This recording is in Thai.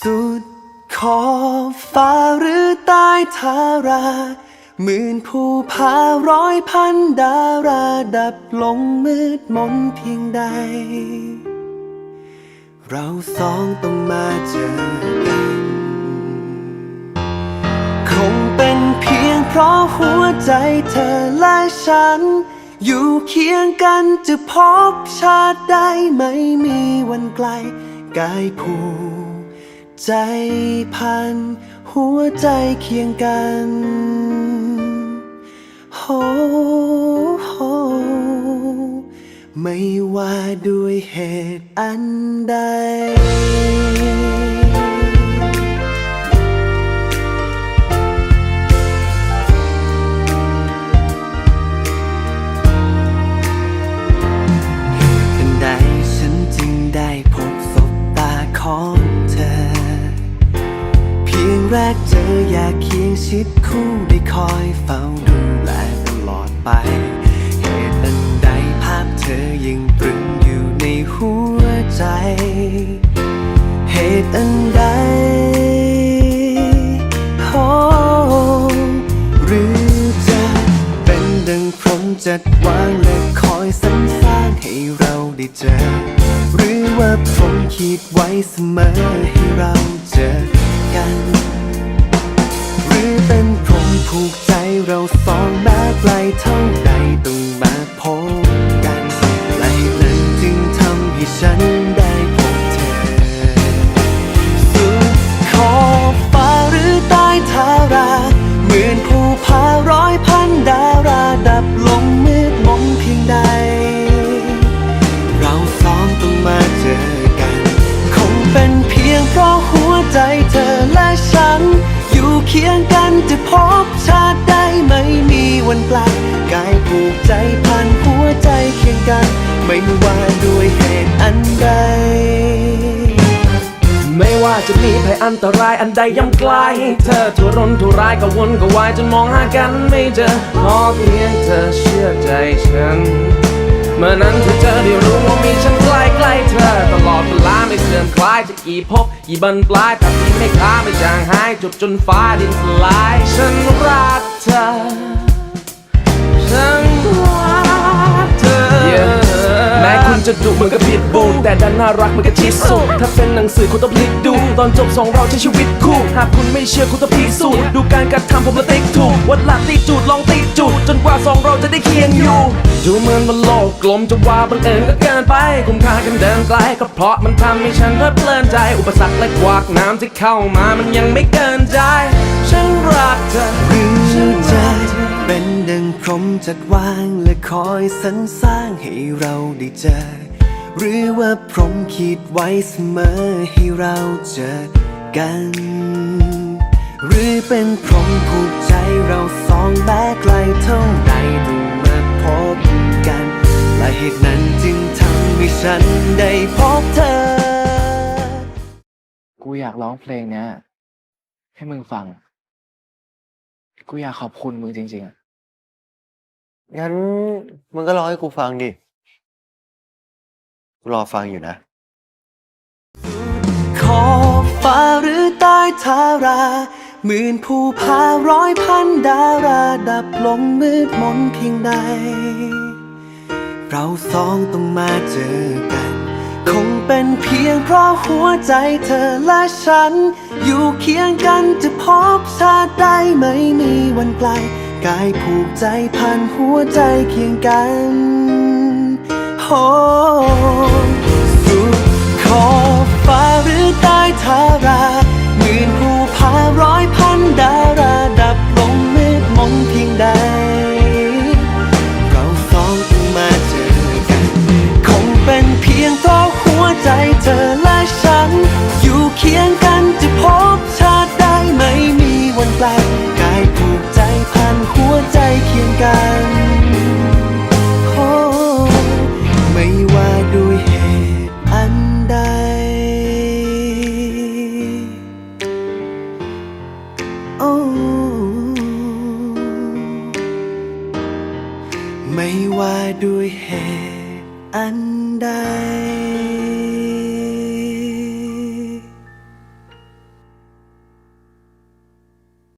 สุดขอบฟ้าหรือใต้ทาราหมื่นภูผาร้อยพันดาราดับลงมืดมนเพียงใด เราสองต้องมาเจอกัน คงเป็นเพียงเพราะหัวใจเธอและฉัน อยู่เคียงกันจะพบชาติได้ไม่มีวันไกลกายผูก ใจพัน หัวใจเคียงกันโฮโฮไม่ว่าด้วยเหตุอัน ออยากเคียงชิดคู่ได้คอยเฝ้าดูแลตลอดไป เหตุอันใดภาพเธอยังตรึงอยู่ในหัวใจ เหตุอันใดโอ้หรือจะเป็นดังพรหมจัดวางและคอยสรรสร้างให้เราได้เจอ หรือว่าพรหมคิดไว้เสมอให้เราเจอกัน ผูกใจเราสองแม้ไกลเท่าใดต้องมาพบกันแลนั้นจึงทำให้ฉันได้พบเธอ สุดขอบฟ้าหรือใต้ทาราหมื่นภูผาร้อยพันดาราดับลงมืดมนเพียงใด เราสองต้องมาเจอกัน คงเป็นเพียงเพราะหัวใจเธอและฉัน อยู่เคียงกัน จะพบชาติได้ไม่มีวันไกลกายผูกใจพันหัวใจเคียงกัน ไม่ว่าด้วยเหตุอันใด ไม่ว่าจะมีภัยอันตรายอันใดย่ำไกล เธอทุรนทุรายกวนกวายจนมองหากันไม่เจอขอเพียงเธอเชื่อใจฉัน เมื่อนั้นเธอจะได้รู้ว่ามีฉันใกล้ใกล้เธอ ตลอดเวลาไม่เสื่อมคลายจะกี่พบกี่บันปลายแต่ที่ไม่ค้าไม่จางหายจบจนฟ้าดินสลาย ฉันรักเธอฉัน จะดุเหมือนกับพิษบูแต่ดันน่ารักเหมือนกับชิสุถ้าเป็นหนังสือคุณต้องพลิกดู ตอนจบสองเราใช้ชีวิตคู่ หากคุณไม่เชื่อคุณต้องพิสูจน์ดูการกระทำผมและติ๊กถูกวัดหลักตีจูดลองตีจูดจนกว่าสองเราจะได้เคียงอยู่ดูเหมือนว่าโลกกลมจะว่าบังเอิญก็เกินไปคุ้มค่ากันเดินไกลก็เพราะมันทำให้ฉันเพลิดเพลินใจอุปสรรคและกวากน้ำที่เข้ามามันยังไม่เกินใจฉันรักเธอหรือจ เป็นดังพรมจัดวางและคอยสรรสร้างให้เราได้เจอ หรือว่าพรมคิดไว้เสมอให้เราเจอกัน หรือเป็นพรมผูกใจเราสองแม้ไกลเท่าใดต้องมาพบกันและเหตุนั้นจึงทำให้ฉันได้พบเธอ กูอยากร้องเพลงเนี้ยให้มึงฟัง กูอยากขอบคุณมึงจริง ๆอะงั้นมึงก็ร้องให้กูฟังดิ กูรอฟังอยู่นะ ขอบฟ้าหรือใต้ทาราหมื่นภูผาร้อยพันดาราดับลงมืดมนเพียงใด เราสองต้องมาเจอกันคง เพียงเพราะหัวใจเธอและฉัน อยู่เคียงกันจะพบชาติได้ไม่มีวันไกล กายผูกใจพันหัวใจเคียงกันโฮสุดขอบฟ้าหรือใต้เธอ ด้วยเหตุอันใด